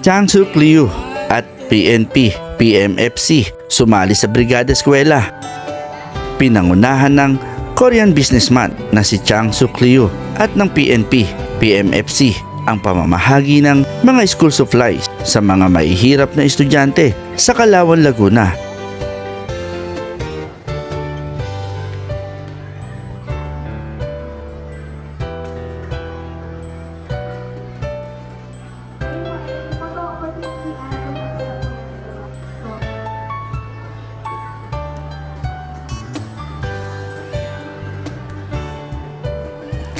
Changsuk Liu at PNP, PMFC sumali sa Brigada Eskwela. Pinangunahan ng Korean businessman na si Chang Suk Liu at ng PNP, PMFC ang pamamahagi ng mga school supplies sa mga mahihirap na estudyante sa Kalawan, Laguna.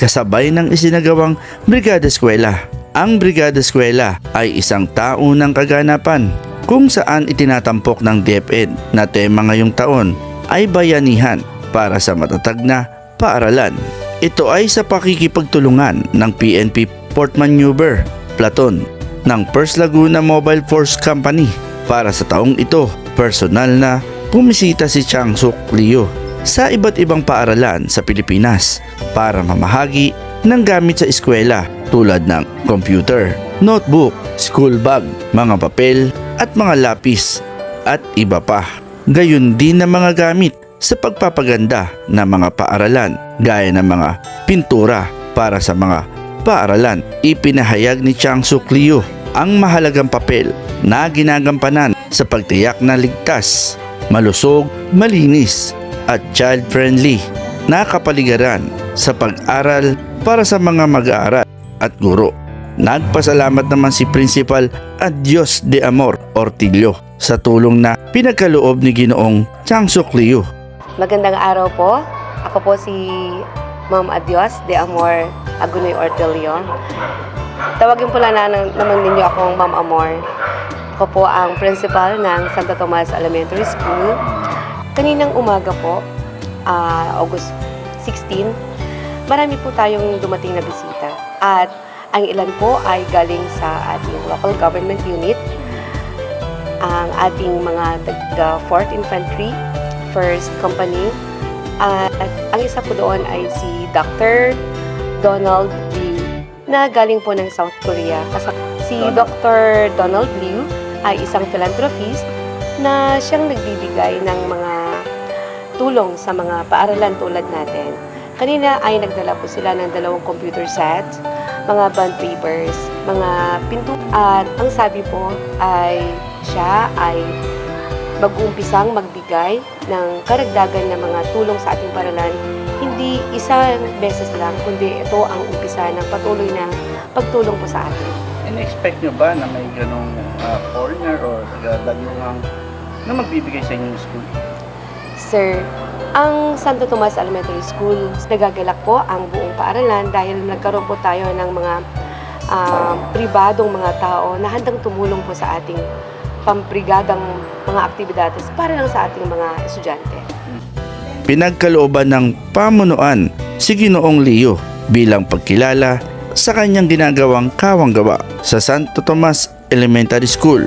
Kasabay ng isinagawang Brigada Eskwela. Ang Brigada Eskwela ay isang taunang kaganapan kung saan itinatampok ng DepEd na tema ngayong taon ay bayanihan para sa matatag na paaralan. Ito ay sa pakikipagtulungan ng PNP Port Maneuver Platon ng First Laguna Mobile Force Company para sa taong ito personal na pumisita si Chang Suk Liu sa iba't ibang paaralan sa Pilipinas para mamahagi ng gamit sa eskwela tulad ng computer, notebook, school bag, mga papel at mga lapis at iba pa. Gayun din ng mga gamit sa pagpapaganda ng mga paaralan gaya ng mga pintura para sa mga paaralan. Ipinahayag ni Chang Suk Liu ang mahalagang papel na ginagampanan sa pagtiyak na ligtas, malusog, malinis at child-friendly na kapaligiran sa pag-aral para sa mga mag-aaral at guro. Nagpasalamat naman si Principal Adios de Amor Ortillo sa tulong na pinagkaloob ni Ginoong Chang Suk Liu. Magandang araw po. Ako po si Ma'am Adios de Amor Agunoy Ortelio. Tawagin po lang na, naman ninyo akong Ma'am Amor. Ako po ang principal ng Santa Tomas Elementary School. Kaninang umaga po, ah, August 16, marami po tayong dumating na bisita. At ang ilan po ay galing sa ating local government unit, ang ating mga taga 4th Infantry, 1st Company, at ang isa po doon ay si Dr. Donald Liu na galing po ng South Korea. Kasi si Dr. Donald Liu ay isang philanthropist na siyang nagbibigay ng mga tulong sa mga paaralan tulad natin. Kanina ay nagdala po sila ng dalawang computer sets, mga bond papers, mga pinto. At ang sabi po ay siya ay mag-uumpisang magbigay ng karagdagan ng mga tulong sa ating paralan, hindi isang beses lang, kundi ito ang umpisa ng patuloy na pagtulong po sa atin. In-expect nyo ba na may ganong ah, foreigner or taga-dagyungang na magbibigay sa inyong school? Sir, ang Santo Tomas Elementary School, nagagalak po ang buong paaralan dahil nagkaroon po tayo ng mga ah, pribadong mga tao na handang tumulong po sa ating pambrigadang mga aktibidades para lang sa ating mga estudyante. pinagkalooban ng pamunuan si Ginoong Leo bilang pagkilala sa kanyang ginagawang kawanggawa sa Santo Tomas Elementary School.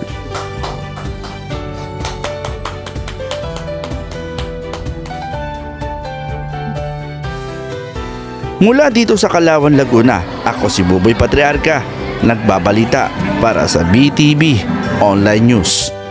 Mula dito sa Kalawan, Laguna, ako si Buboy Patriarca, nagbabalita para sa BTV Online News.